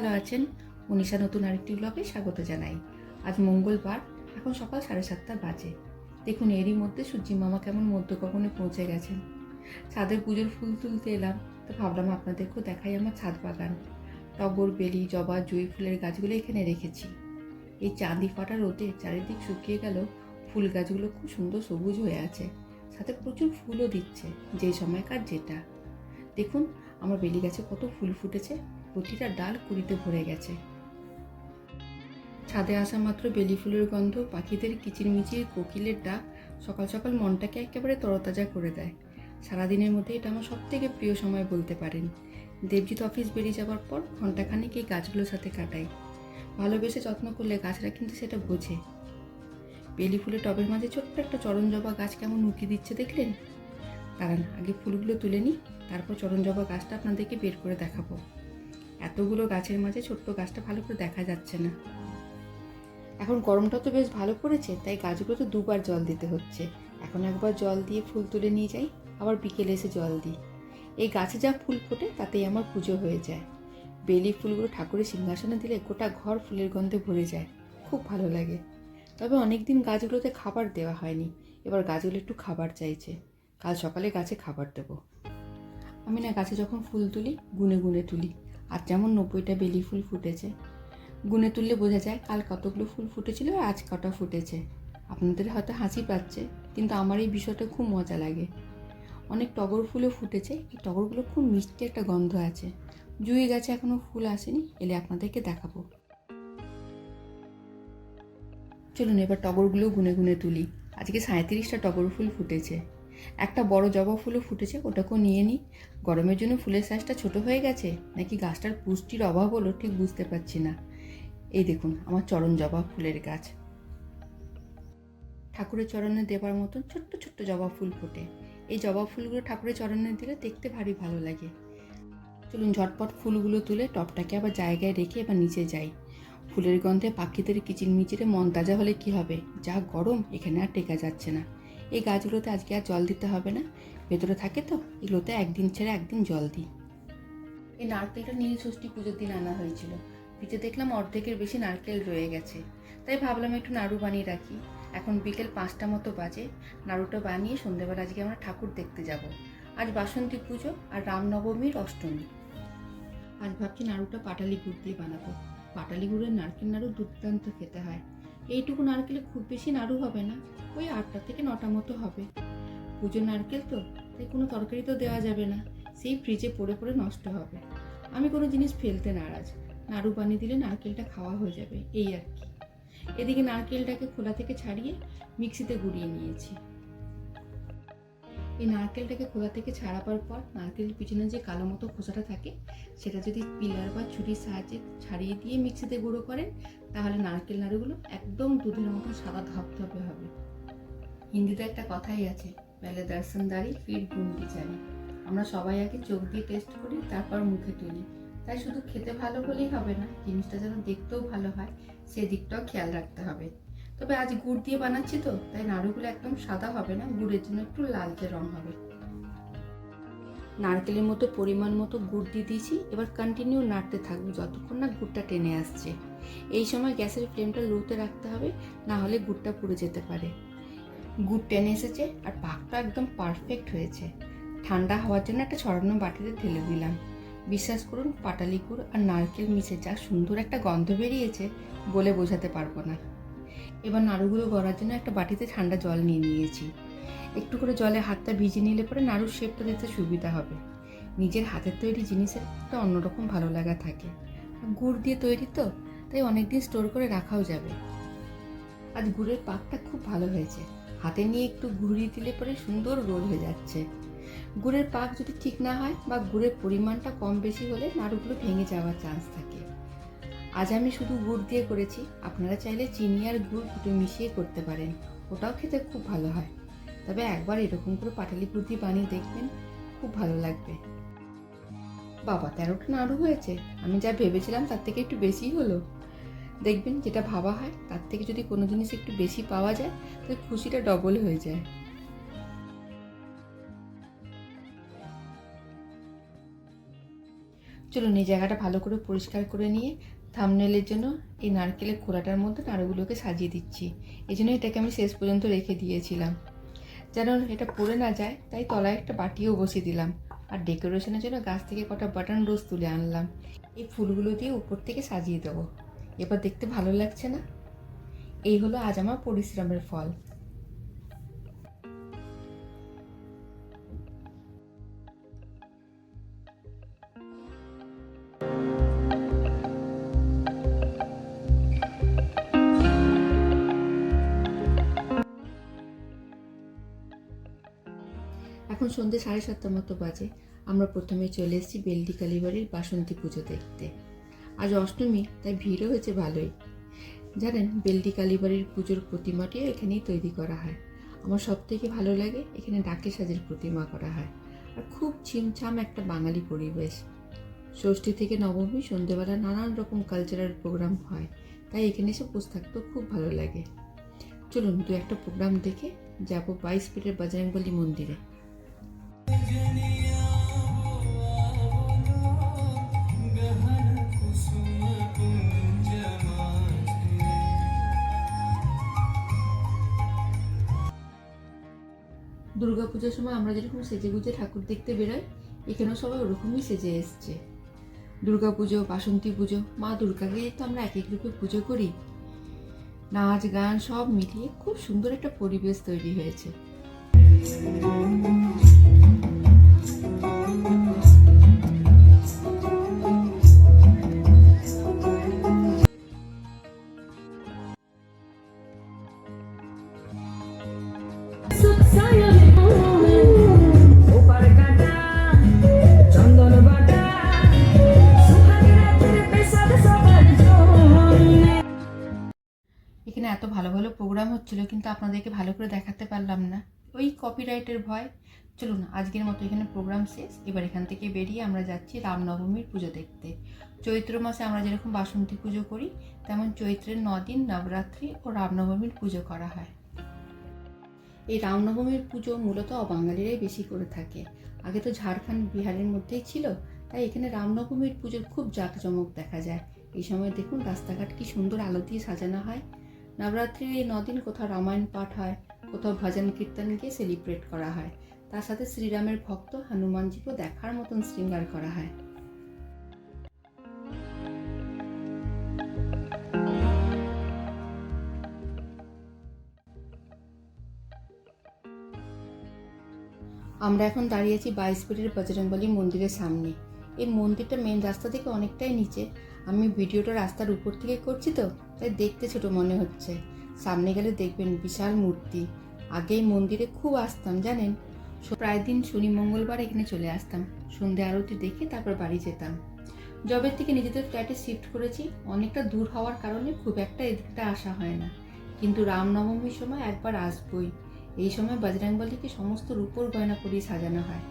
ভালো আছেন? মনীষা নতুন আরেকটি ব্লগে স্বাগত জানাই। আজ মঙ্গলবার, এখন সকাল সাড়ে সাতটা বাজে। দেখুন, এরই মধ্যে সূর্যি মামা কেমন মধ্যগগনে পৌঁছে গেছেন। ছাদের পুজোর ফুল তুলতে এলাম, তো ভাবলাম আপনাদেরকেও দেখাই আমার ছাদ বাগান। টগর বেলি, জবা, জুঁই ফুলের গাছগুলো এখানে রেখেছি। এই চাঁদি ফাটা রোদে চারিদিক শুকিয়ে গেল, ফুল গাছগুলো খুব সুন্দর সবুজ হয়ে আছে। সাথে প্রচুর ফুলও দিচ্ছে যে সময়কার যেটা। দেখুন আমার বেলি গাছে কত ফুল ফুটেছে, প্রতিটা ডাল কুড়িতে ভরে গেছে। ছাদে আসা মাত্র বেলি ফুলের গন্ধ, পাখিদের কিচিরমিচির, কোকিলের ডাক, সকাল সকাল মনটাকে একেবারে তরতাজা করে দেয়। সারাদিনের মধ্যে এটা আমার সব থেকে প্রিয় সময় বলতে পারেন। দেবজিৎ অফিস বেরিয়ে যাওয়ার পর ঘন্টাখানেক এই গাছগুলোর সাথে কাটাই। ভালোবেসে যত্ন করলে গাছরা কিন্তু সেটা বোঝে। বেলি ফুলের টবের মাঝে ছোট্ট একটা চরণ জবা গাছ কেমন উঁকি দিচ্ছে দেখলেন? দাঁড়ান আগে ফুলগুলো তুলে নিই, তারপর চরণ জবা গাছটা আপনাদেরকে বের করে দেখাবো। এতগুলো গাছের মাঝে ছোট্ট গাছটা ভালো করে দেখা যাচ্ছে না। এখন গরমটা তো বেশ ভালো পড়েছে, তাই গাছগুলোতে দুবার জল দিতে হচ্ছে। এখন একবার জল দিয়ে ফুল তুলে নিয়ে যাই, আবার বিকেলে এসে জল দিই। এই গাছে যা ফুল ফোটে, তাতেই আমার পুজো হয়ে যায়। বেলি ফুলগুলো ঠাকুরের সিংহাসনে দিলে গোটা ঘর ফুলের গন্ধে ভরে যায়। খুব ভালো লাগে। তবে অনেক দিন গাছগুলোতে খাবার দেওয়া হয়নি। এবার গাছগুলো একটু খাবার চাইছে। কাল সকালে গাছে খাবার দেবো। আমি না গাছে যখন ফুল তুলি, গুনে গুনে তুলি। আর যেমন নব্বইটা বেলি ফুল ফুটেছে, গুনে তুললে বোঝা যায় কাল কতগুলো ফুল ফুটেছিল আর আজ কটা ফুটেছে। আপনাদের হয়তো হাসি পাচ্ছে, কিন্তু আমার এই বিষয়টা খুব মজা লাগে। অনেক টগর ফুলও ফুটেছে, এই টগরগুলো খুব মিষ্টি একটা গন্ধ আছে। জুই গাছে এখনও ফুল আসেনি, এলে আপনাদেরকে দেখাবো। চলুন এবার টগরগুলো গুনে গুনে তুলি। আজকে সাঁত্রিশটা টগর ফুল ফুটেছে। একটা বড় জবা ফুলও ফুটেছে, ওটাকেও নিয়ে নিই গরমের জন্য ফুলের সাইজটা ছোট হয়ে গেছে, নাকি গাছটার পুষ্টির অভাব হলো ঠিক বুঝতে পারছি না। এই দেখুন, আমার চরণ জবা ফুলের গাছ। ঠাকুরের চরণে দেবার মতন ছোট্ট ছোট্ট জবা ফুল ফোটে। এই জবা ফুলগুলো ঠাকুরের চরণে দিলে দেখতে ভারী ভালো লাগে। চলুন ঝটপট ফুলগুলো তুলে টপটাকে আবার জায়গায় রেখে এবার নিচে যাই। ফুলের গন্ধে পাখিদের কিচিরমিচিরে মন তাজা হলে কি হবে? যা গরম, এখানে আর টেকা যাচ্ছে না। এই গাছগুলোতে আজকে আর জল দিতে হবে না। ভেতরে থাকে তো এগুলোতে একদিন ছেড়ে একদিন জল দিই। এই নারকেলটা নীল ষষ্ঠী পুজোর দিন আনা হয়েছিল। ফ্রিজে দেখলাম অর্ধেকের বেশি নারকেল রয়ে গেছে। তাই ভাবলাম একটু নাড়ু বানিয়ে রাখি। এখন বিকেল পাঁচটা মতো বাজে। নাড়ুটা বানিয়ে সন্ধ্যেবেলা আজকে আমরা ঠাকুর দেখতে যাব। আজ বাসন্তী পুজো আর রামনবমীর অষ্টমী। আজ ভাবছি নাড়ুটা পাটালি গুড় দিয়ে বানাবো। পাটালি গুড়ের নারকেল নাড়ু দুর্দান্ত খেতে হয়। এইটুকু নারকেলে খুব বেশি নাড়ু হবে না, ওই আটটা থেকে নটা মতো হবে। পুজো নারকেল তো, তাই কোনো তরকারি তো দেওয়া যাবে না, সেই ফ্রিজে পড়ে পড়ে নষ্ট হবে। আমি কোনো জিনিস ফেলতে নারাজ, নাড়ু বানিয়ে দিলে নারকেলটা খাওয়া হয়ে যাবে, এই আর কি। এদিকে নারকেলটাকে খোলা থেকে ছাড়িয়ে মিক্সিতে গুঁড়িয়ে নিয়েছি। এই নারকেলটাকে খোলা থেকে ছাড়াবার পর নারকেলের পিছনে যে কালো মতো খোসাটা থাকে, সেটা যদি পিলার বা ছুরির সাহায্যে ছাড়িয়ে দিয়ে মিক্সিতে গুঁড়ো করেন, তাহলে নারকেল নাড়ুগুলো একদম দুধের মতো সাদা ধপধপে হবে। হিন্দিতে একটা কথাই আছে পেলে দর্শনদারি ফির গুন্ডি চাই আমরা সবাই আগে চোখ দিয়ে টেস্ট করি, তারপর মুখে তুলি তাই শুধু খেতে ভালো হলেই হবে না, জিনিসটা যেন দেখতেও ভালো হয়, সেদিকটাও খেয়াল রাখতে হবে। তবে আজ গুড় দিয়ে বানাচ্ছি তো, তাই নাড়ুগুলো একদম সাদা হবে না, গুড়ের জন্য একটু লালচে রং হবে। নারকেলের মতো পরিমাণ মতো গুড় দিয়ে দিয়েছি, এবার কন্টিনিউ নাড়তে থাকব যতক্ষণ না গুড়টা টেনে আসছে। এই সময় গ্যাসের ফ্লেমটা লোতে রাখতে হবে, না হলে গুড়টা পুড়ে যেতে পারে। গুড় টেনে এসেছে আর পাকটা একদম পারফেক্ট হয়েছে। ঠান্ডা হওয়ার জন্য একটা ছড়ানো বাটিতে ঢেলে দিলাম। বিশ্বাস করুন, পাটালি গুড় আর নারকেল মিশে যা সুন্দর একটা গন্ধ বেরিয়েছে বলে বোঝাতে পারব না। এবার নাড়ুগুলো গড়ার জন্য একটা বাটিতে ঠান্ডা জল নিয়ে নিয়েছি। একটু করে জলে হাতটা ভিজে নিলে পরে নাড়ুর শেপটা দিতে সুবিধা হবে। নিজের হাতের তৈরি জিনিসের একটা অন্যরকম ভালো লাগা থাকে। গুড় দিয়ে তৈরি তো, তাই অনেক দিন স্টোর করে রাখাও যাবে। আজ গুড়ের পাকটা খুব ভালো হয়েছে। হাতে নিয়ে একটু ঘুরিয়ে দিলে পরে সুন্দর রোল হয়ে যাচ্ছে। গুড়ের পাক যদি ঠিক না হয় বা গুড়ের পরিমাণটা কম বেশি হলে নাড়ুগুলো ভেঙে যাওয়ার চান্স থাকে। আজ আমি শুধু গুড় দিয়ে করেছি। আপনারা চাইলে চিনি আর গুড় দুটো মিশিয়ে করতে পারেন। ওটাও খেতে খুব ভালো হয়। তবে একবার এরকম করে পাটালি গুড় বানিয়ে দেখবেন, খুব ভালো লাগবে। বাবা, তেরোটা নাড়ু হয়েছে। আমি যা ভেবেছিলাম তার থেকে একটু বেশিই হলো। দেখবেন যেটা ভাবা হয়, তার থেকে যদি কোনো জিনিস একটু বেশি পাওয়া যায়, তাহলে খুশিটা ডবল হয়ে যায়। চলুন এই জায়গাটা ভালো করে পরিষ্কার করে নিয়ে থামনেলের জন্য এই নারকেলের খোলাটার মধ্যে নাড়ুগুলোকে সাজিয়ে দিচ্ছি। এই জন্য এটাকে আমি শেষ পর্যন্ত রেখে দিয়েছিলাম। যেন এটা পড়ে না যায়, তাই তলায় একটা বাটিও বসিয়ে দিলাম। আর ডেকোরেশনের জন্য গাছ থেকে কটা বাটন রোজ তুলে আনলাম। এই ফুলগুলো দিয়ে উপর থেকে সাজিয়ে দেবো। এবার দেখতে ভালো লাগছে না? এই হলো আজ আমার পরিশ্রমের ফল। সন্ধ্যে সাড়ে সাতটা মতো বাজে। আমরা প্রথমে চলে এসেছি বেলডি কালীবাড়ির বাসন্তী পুজো দেখতে। আজ অষ্টমী, তাই ভিড়ও হয়েছে ভালোই। জানেন, বেলডি কালীবাড়ির পুজোর প্রতিমাটিও এখানেই তৈরি করা হয়। আমার সব থেকে ভালো লাগে এখানে ডাকে সাজের প্রতিমা করা হয়। আর খুব ছিমছাম একটা বাঙালি পরিবেশ। ষষ্ঠী থেকে নবমী সন্ধ্যেবেলা নানান রকম কালচারাল প্রোগ্রাম হয়। তাই এখানে এসে বসে থাকতেও খুব ভালো লাগে। চলুন দু একটা প্রোগ্রাম দেখে যাব বাইশ ফিটের বজরংবলী মন্দিরে। দুর্গাপূজার সময় আমরা যেরকম সেজে গুজে ঠাকুর দেখতে বেরোই, এখানেও সবাই ওরকমই সেজে এসছে। দুর্গাপুজো, বাসন্তী পুজো, মা দুর্গাকে তো আমরা এক এক রূপে পুজো করি। নাচ, গান সব মিলিয়ে খুব সুন্দর একটা পরিবেশ তৈরি হয়েছে। এত ভালো ভালো প্রোগ্রাম হচ্ছিল, কিন্তু আপনাদেরকে ভালো করে দেখাতে পারলাম না। ওই কপিরাইটের ভয়। চলুন, আজকের মতো এখানে প্রোগ্রাম শেষ। এবার এখান থেকে বেরিয়ে আমরা যাচ্ছি রামনবমীর পুজো দেখতে। চৈত্র মাসে আমরা যেরকম বাসন্তী পুজো করি, তেমন চৈত্রের দিন নবরাত্রি ও রামনবমীর পুজো করা হয়। এই রামনবমীর পুজো মূলত অবাঙালিরাই বেশি করে থাকে। আগে তো ঝাড়খণ্ড, বিহারের মধ্যেই ছিল, তাই এখানে রামনবমীর পুজোর খুব জাঁকজমক দেখা যায়। এই সময় দেখুন, রাস্তাঘাট কি সুন্দর আলো দিয়ে সাজানো হয়। নবরাত্রির এই নদিন কোথাও রামায়ণ পাঠ হয়, কোথাও ভজন কীর্তন গিয়ে সেলিব্রেট করা হয়। তার সাথে শ্রীরামের ভক্ত হনুমানজিকেও দেখার মতন শৃঙ্গার করা হয়। আমরা এখন দাঁড়িয়ে আছি বাইশ ফিটের বজরংবলী মন্দিরের সামনে। এই মন্দিরটা মেন রাস্তা থেকে অনেকটাই নিচে। আমি ভিডিওটা রাস্তার উপর থেকে করছি তো। তাই দেখতে ছোট মনে হচ্ছে। সামনে গেলে দেখবেন বিশাল মূর্তি। আগে এই মন্দিরে খুব আসতাম, জানেন? প্রায় দিন শনি, মঙ্গলবার এখানে চলে আসতাম। সন্ধে আরতি দেখে তারপর বাড়ি যেতাম। জবের থেকে নিজেদের ফ্ল্যাটে শিফট করেছি। অনেকটা দূর হওয়ার কারণে খুব একটা এদিকটা আসা হয় না। কিন্তু রামনবমীর সময় একবার আসবই। এই সময় বজরংবলীকে সমস্ত রূপোর গয়না করিয়ে সাজানো হয়।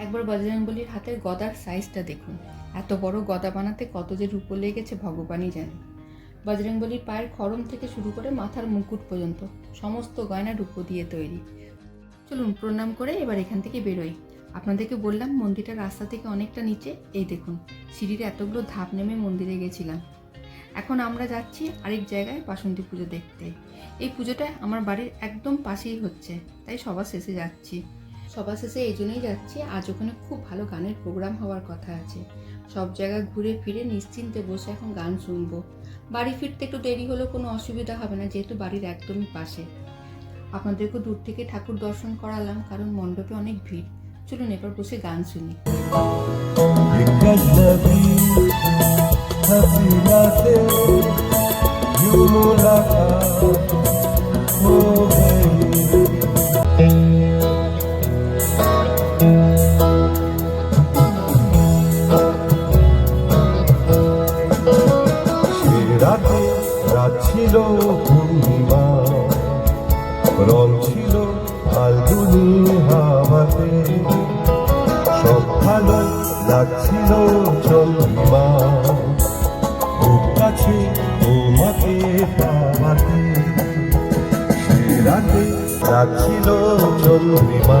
একবার বজরংবলীর হাতের গদার সাইজটা দেখুন। এত বড় গদা বানাতে কত যে রূপো লেগেছে ভগবানই জানে। বজরংবলীর পায়ের খরম থেকে শুরু করে মাথার মুকুট পর্যন্ত সমস্ত গয়না রূপো দিয়ে তৈরি। চলুন প্রণাম করে এবার এখান থেকে বেরোই। আপনাদেরকে বললাম মন্দিরটা রাস্তা থেকে অনেকটা নিচে, এই দেখুন, সিঁড়ির এতগুলো ধাপ নেমে মন্দিরে গেছিলাম। এখন আমরা যাচ্ছি আরেক জায়গায় বাসন্তী পুজো দেখতে। এই পুজোটা আমার বাড়ির একদম পাশেই হচ্ছে, তাই সবার শেষে যাচ্ছি। সবার শেষে এই জন্যই যাচ্ছি, আজ ওখানে খুব ভালো গানের প্রোগ্রাম হওয়ার কথা আছে। সব জায়গায় ঘুরে ফিরে নিশ্চিন্তে বসে এখন গান শুনব। বাড়ি ফিরতে একটু দেরি হলেও কোনো অসুবিধা হবে না, যেহেতু বাড়ির একদমই পাশে। আপনাদেরকে দূর থেকে ঠাকুর দর্শন করালাম, কারণ মণ্ডপে অনেক ভিড়। চলুন এবার বসে গান শুনি। রাখিল চন্দ্রিমা।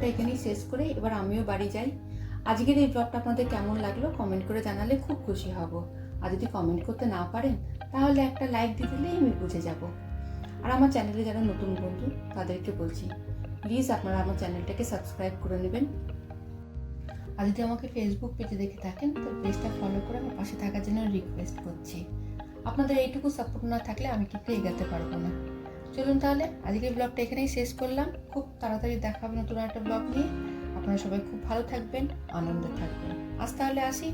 ব্লগটা এখানেই শেষ করে এবার আমিও বাড়ি যাই। আজকের এই ব্লগটা আপনাদের কেমন লাগল কমেন্ট করে জানালে খুব খুশি হব। আর যদি কমেন্ট করতে না পারেন, তাহলে একটা লাইক দিয়ে দিলেই আমি বুঝে যাব। আর আমার চ্যানেলে যারা নতুন বন্ধু, তাদেরকে বলছি প্লিজ আপনারা আমার চ্যানেলটাকে সাবস্ক্রাইব করে নেবেন। আর যদি আমাকে ফেসবুক পেজে দেখে থাকেন, তো পেজটা ফলো করে আমার পাশে থাকার জন্য রিকোয়েস্ট করছি। আপনাদের এইটুকু সাপোর্ট না থাকলে আমি কিন্তু এগাতে পারব না। চলুন তাহলে, আজকের ব্লগটা এখানেই শেষ করলাম। খুব তাড়াতাড়ি দেখাবো নতুন একটা ব্লগ নিয়ে। আপনারা সবাই খুব ভালো থাকবেন, আনন্দে থাকবেন। আজ তাহলে আসি।